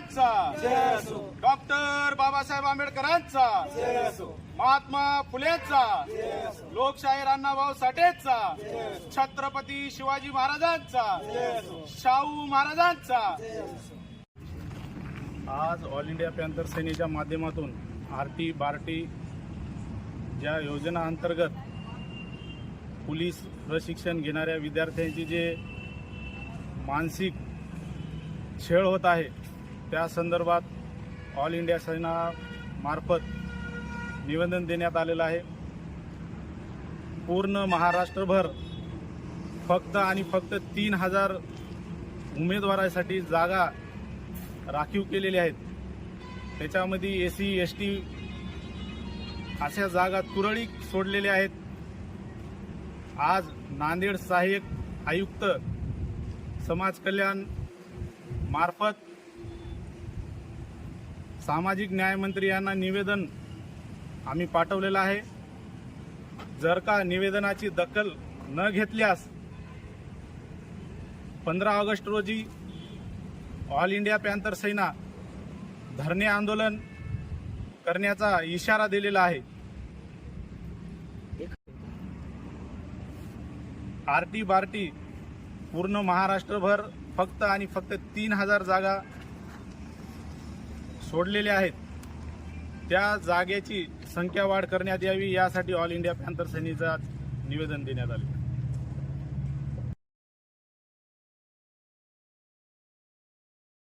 आंबेडकरांचा डॉक्टर बाबासाहेब आंबेडकरांचा. महात्मा फुलेंचा. लोकशाहीर अण्णाभाऊ साठेचा. छत्रपती शिवाजी महाराजांचा. शाहू महाराजांचा. आज ऑल इंडिया पॅन्थर सेनेच्या माध्यमातून आरटी बार्टी ज्या योजना अंतर्गत पोलीस प्रशिक्षण घेणाऱ्या विद्यार्थ्यांची जे मानसिक छळ होत आहे त्या संदर्भात ऑल इंडिया सेना मार्फत निवेदन देण्यात आलेलं आहे. पूर्ण महाराष्ट्रभर फक्त आणि फक्त तीन हजार उमेदवारासाठी जागा राखीव केलेल्या आहेत. त्याच्यामध्ये ए सी एस टी अशा जागा तुरळीक सोडलेल्या आहेत. आज नांदेड सहाय्यक आयुक्त समाज कल्याण मार्फत सामाजिक न्यायमंत्री यांना निवेदन आम्ही पाठवलेलं आहे. जर का निवेदनाची दखल न घेतल्यास पंधरा ऑगस्ट रोजी ऑल इंडिया पॅन्थर सेना धरणे आंदोलन करण्याचा इशारा दिलेला आहे. आरटी बार्टी पूर्ण महाराष्ट्रभर फक्त आणि फक्त तीन हजार जागा सोडलेल्या आहेत. त्या जागेची संख्या वाढ करण्यात यावी यासाठी ऑल इंडिया पॅन्थर सेनेचा निवेदन देण्यात आले.